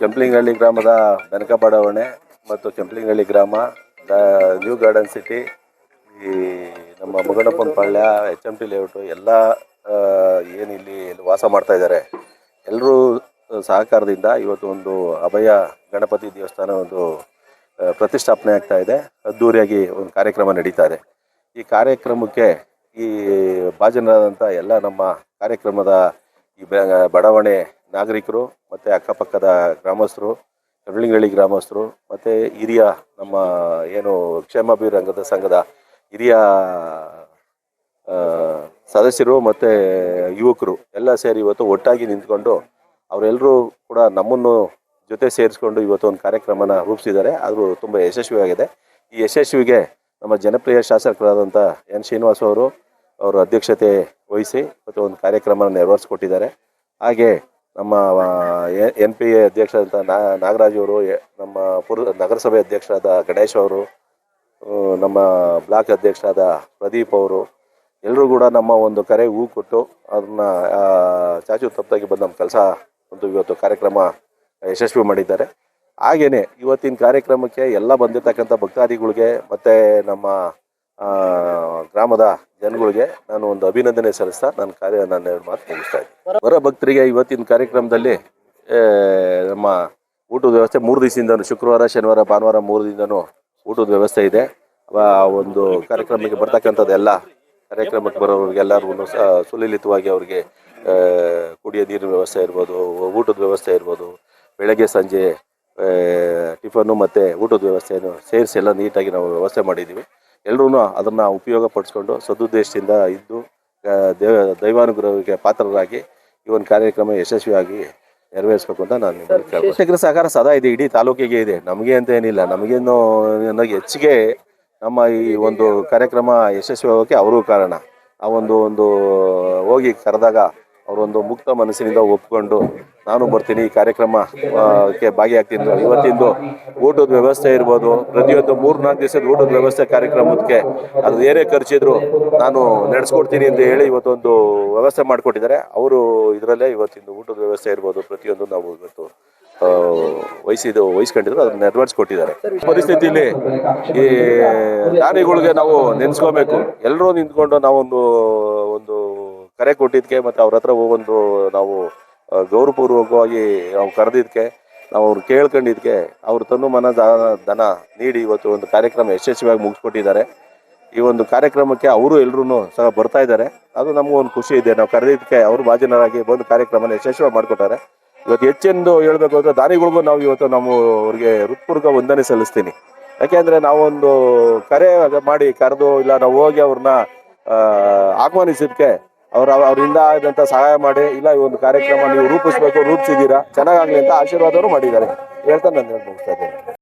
ಕೆಂಪ್ಲಿಂಗಹಳ್ಳಿ ಗ್ರಾಮದ ಬೆನಕ ಬಡಾವಣೆ ಮತ್ತು ಕೆಂಪ್ಲಿಂಗಹಳ್ಳಿ ಗ್ರಾಮ ನ್ಯೂ ಗಾರ್ಡನ್ ಸಿಟಿ ಈ ನಮ್ಮ Mugadappana Palya H M T layout ಎಲ್ಲ ಏನಿಲ್ಲಿ ವಾಸ ಮಾಡ್ತಾ ಇದ್ದಾರೆ. ಎಲ್ಲರೂ ಸಹಕಾರದಿಂದ ಇವತ್ತು ಒಂದು ಅಭಯ ಗಣಪತಿ ದೇವಸ್ಥಾನ ಒಂದು ಪ್ರತಿಷ್ಠಾಪನೆ ಆಗ್ತಾ ಇದೆ. ಅದ್ದೂರಿಯಾಗಿ ಒಂದು ಕಾರ್ಯಕ್ರಮ ನಡೀತಾ ಇದೆ. ಈ ಕಾರ್ಯಕ್ರಮಕ್ಕೆ ಈ ಭಾಜನರಾದಂಥ ಎಲ್ಲ ನಮ್ಮ ಕಾರ್ಯಕ್ರಮದ ಈ ಬಡಾವಣೆ ನಾಗರಿಕರು ಮತ್ತು ಅಕ್ಕಪಕ್ಕದ ಗ್ರಾಮಸ್ಥರು ಕಡಲಿಂಗಳ್ಳಿ ಗ್ರಾಮಸ್ಥರು, ಮತ್ತು ಹಿರಿಯ ನಮ್ಮ ಏನು ಕ್ಷೇಮಾಭಿರಂಗದ ಸಂಘದ ಹಿರಿಯ ಸದಸ್ಯರು ಮತ್ತು ಯುವಕರು ಎಲ್ಲ ಸೇರಿ ಇವತ್ತು ಒಟ್ಟಾಗಿ ನಿಂತ್ಕೊಂಡು ಅವರೆಲ್ಲರೂ ಕೂಡ ನಮ್ಮನ್ನು ಜೊತೆ ಸೇರಿಸ್ಕೊಂಡು ಇವತ್ತು ಒಂದು ಕಾರ್ಯಕ್ರಮನ ರೂಪಿಸಿದ್ದಾರೆ. ಅದು ತುಂಬ ಯಶಸ್ವಿಯಾಗಿದೆ. ಈ ಯಶಸ್ವಿಗೆ ನಮ್ಮ ಜನಪ್ರಿಯ ಶಾಸಕರಾದಂಥ ಎನ್ ಶ್ರೀನಿವಾಸ್ ಅವರು, ಅವರ ಅಧ್ಯಕ್ಷತೆ ವಹಿಸಿ ಮತ್ತು ಒಂದು ಕಾರ್ಯಕ್ರಮ ನೆರವೇರಿಸ್ಕೊಟ್ಟಿದ್ದಾರೆ. ಹಾಗೆ ನಮ್ಮ ಎನ್ ಪಿ ಎ ಅಧ್ಯಕ್ಷರಾದಂಥ ನಾಗರಾಜ್ ಅವರು ನಮ್ಮ ಪುರ, ನಗರಸಭೆ ಅಧ್ಯಕ್ಷರಾದ ಗಣೇಶ್ ಅವರು ನಮ್ಮ ಬ್ಲಾಕ್ ಅಧ್ಯಕ್ಷರಾದ ಪ್ರದೀಪ್ ಅವರು ಎಲ್ಲರೂ ಕೂಡ ನಮ್ಮ ಒಂದು ಕರೆ ಹೂ ಕೊಟ್ಟು ಅದನ್ನ ಚಾಚು ತಪ್ಪಾಗಿ ಬಂದು ನಮ್ಮ ಕೆಲಸ ಒಂದು ಇವತ್ತು ಕಾರ್ಯಕ್ರಮ ಯಶಸ್ವಿ ಮಾಡಿದ್ದಾರೆ. ಹಾಗೆಯೇ ಇವತ್ತಿನ ಕಾರ್ಯಕ್ರಮಕ್ಕೆ ಎಲ್ಲ ಬಂದಿರತಕ್ಕಂಥ ಭಕ್ತಾದಿಗಳಿಗೆ ಮತ್ತು ನಮ್ಮ ಗ್ರಾಮದ ಜನಗಳಿಗೆ ನಾನು ಒಂದು ಅಭಿನಂದನೆ ಸಲ್ಲಿಸ್ತಾ ನನ್ನ ಕಾರ್ಯ ನನ್ನ ಎರಡು ಮಾತು ಮುಗಿಸ್ತಾ ಇದ್ದೀನಿ. ಹೊರ ಭಕ್ತರಿಗೆ ಇವತ್ತಿನ ಕಾರ್ಯಕ್ರಮದಲ್ಲಿ ನಮ್ಮ ಊಟದ ವ್ಯವಸ್ಥೆ ಮೂರು ದಿವಸದಿಂದನೂ ಶುಕ್ರವಾರ, ಶನಿವಾರ, ಭಾನುವಾರ ಮೂರು ದಿನದೂ ಊಟದ ವ್ಯವಸ್ಥೆ ಇದೆ. ಒಂದು ಕಾರ್ಯಕ್ರಮಕ್ಕೆ ಬರ್ತಕ್ಕಂಥದ್ದೆಲ್ಲ ಕಾರ್ಯಕ್ರಮಕ್ಕೆ ಬರೋರಿಗೆಲ್ಲರಿಗೂ ಸಹ ಸುಲಲಿತವಾಗಿ ಅವರಿಗೆ ಕುಡಿಯೋ ನೀರಿನ ವ್ಯವಸ್ಥೆ ಇರ್ಬೋದು, ಊಟದ ವ್ಯವಸ್ಥೆ ಇರ್ಬೋದು, ಬೆಳಗ್ಗೆ, ಸಂಜೆ ಟಿಫನ್ನು ಮತ್ತು ಊಟದ ವ್ಯವಸ್ಥೆಯನ್ನು ಸೇರಿಸಿ ಎಲ್ಲ ನೀಟಾಗಿ ನಾವು ವ್ಯವಸ್ಥೆ ಮಾಡಿದ್ದೀವಿ. ಎಲ್ಲರೂ ಅದನ್ನು ಉಪಯೋಗ ಪಡಿಸ್ಕೊಂಡು ಸದುದ್ದೇಶದಿಂದ ಇದ್ದು ದೇವ, ದೈವಾನುಗ್ರಹಕ್ಕೆ ಪಾತ್ರರಾಗಿ ಈ ಒಂದು ಕಾರ್ಯಕ್ರಮ ಯಶಸ್ವಿಯಾಗಿ ನೆರವೇರಿಸ್ಬೇಕು ಅಂತ ನಾನು ಶಿಕ್ಷಕರ ಸಹಕಾರ ಸದಾ ಇದೆ, ಇಡೀ ತಾಲೂಕಿಗೆ ಇದೆ. ನಮಗೆ ಅಂತ ಏನಿಲ್ಲ. ನಮಗೇನು ಅನ್ನೋ ಹೆಚ್ಚಿಗೆ ನಮ್ಮ ಈ ಒಂದು ಕಾರ್ಯಕ್ರಮ ಯಶಸ್ವಿ ಆಗೋಕ್ಕೆ ಅವರೂ ಕಾರಣ. ಆ ಒಂದು ಒಂದು ಹೋಗಿ ಕರೆದಾಗ ಅವರೊಂದು ಮುಕ್ತ ಮನಸ್ಸಿನಿಂದ ಒಪ್ಕೊಂಡು ನಾನು ಬರ್ತೀನಿ, ಈ ಕಾರ್ಯಕ್ರಮಕ್ಕೆ ಭಾಗಿಯಾಗ್ತೀನಿ ಇವತ್ತಿಂದು ಊಟದ ವ್ಯವಸ್ಥೆ ಇರ್ಬೋದು, ಪ್ರತಿಯೊಂದು ಮೂರು ನಾಲ್ಕು ದಿವಸದ ಊಟದ ವ್ಯವಸ್ಥೆ ಕಾರ್ಯಕ್ರಮಕ್ಕೆ ಅದು ಏನೇ ಖರ್ಚಿದ್ರು ನಾನು ನಡೆಸ್ಕೊಡ್ತೀನಿ ಅಂತ ಹೇಳಿ ಇವತ್ತೊಂದು ವ್ಯವಸ್ಥೆ ಮಾಡಿಕೊಟ್ಟಿದ್ದಾರೆ. ಅವರು ಇದರಲ್ಲೇ ಇವತ್ತಿಂದು ಊಟದ ವ್ಯವಸ್ಥೆ ಇರ್ಬೋದು, ಪ್ರತಿಯೊಂದು ನಾವು ಇವತ್ತು ವಹಿಸಿದ್ದು, ವಹಿಸ್ಕೊಂಡಿದ್ರು, ಅದನ್ನ ನೆರವೇರಿಸ್ಕೊಟ್ಟಿದ್ದಾರೆ. ಪರಿಸ್ಥಿತಿಯಲ್ಲಿ ಈ ದಾನಿಗಳಿಗೆ ನಾವು ನೆನೆಸ್ಕೋಬೇಕು. ಎಲ್ಲರೂ ನಿಂತ್ಕೊಂಡು ನಾವೊಂದು, ಒಂದು ಕರೆ ಕೊಟ್ಟಿದ್ದಕ್ಕೆ ಮತ್ತು ಅವ್ರ ಹತ್ರ ಹೋಗೊಂದು ನಾವು ಗೌರವಪೂರ್ವಕವಾಗಿ ನಾವು ಕರೆದಿದ್ದಕ್ಕೆ ನಾವು ಅವ್ರು ಕೇಳ್ಕೊಂಡಿದ್ದಕ್ಕೆ ಅವ್ರು ತನ್ನ ಮನ ದನ ನೀಡಿ ಇವತ್ತು ಒಂದು ಕಾರ್ಯಕ್ರಮ ಯಶಸ್ವಿಯಾಗಿ ಮುಗಿಸ್ಕೊಟ್ಟಿದ್ದಾರೆ. ಈ ಒಂದು ಕಾರ್ಯಕ್ರಮಕ್ಕೆ ಅವರು ಎಲ್ಲರೂ ಸಹ ಬರ್ತಾ ಇದ್ದಾರೆ. ಅದು ನಮಗೂ ಒಂದು ಖುಷಿ ಇದೆ. ನಾವು ಕರೆದಿದ್ದಕ್ಕೆ ಅವರು ಭಾಜನರಾಗಿ ಬಂದು ಕಾರ್ಯಕ್ರಮನ ಯಶಸ್ವಿ ಮಾಡಿಕೊಟ್ಟಾರೆ. ಇವತ್ತು ಹೆಚ್ಚೆಂದು ಹೇಳಬೇಕು ಅಂದರೆ ದಾನಿಗಳಿಗೂ ನಾವು ಇವತ್ತು ನಾವು ಅವ್ರಿಗೆ ಹೃತ್ಪೂರ್ವಕ ವಂದನೆ ಸಲ್ಲಿಸ್ತೀನಿ. ಯಾಕೆಂದರೆ ನಾವೊಂದು ಕರೆ ಮಾಡಿ ಕರೆದು ಇಲ್ಲ, ನಾವು ಹೋಗಿ ಅವ್ರನ್ನ ಆಹ್ವಾನಿಸಿದ್ಕೆ ಅವ್ರ ಅವರಿಂದ ಆದಂತ ಸಹಾಯ ಮಾಡಿ, ಇಲ್ಲ, ಈ ಒಂದು ಕಾರ್ಯಕ್ರಮ ನೀವು ರೂಪಿಸ್ಬೇಕು, ರೂಪಿಸಿದ್ದೀರಾ, ಚೆನ್ನಾಗಾಗ್ಲಿ ಅಂತ ಆಶೀರ್ವಾದವರು ಮಾಡಿದ್ದಾರೆ. ಹೇಳ್ತಾ ನಾನು ಮುಗಿಸ್ತಾ ಇದ್ದೀನಿ.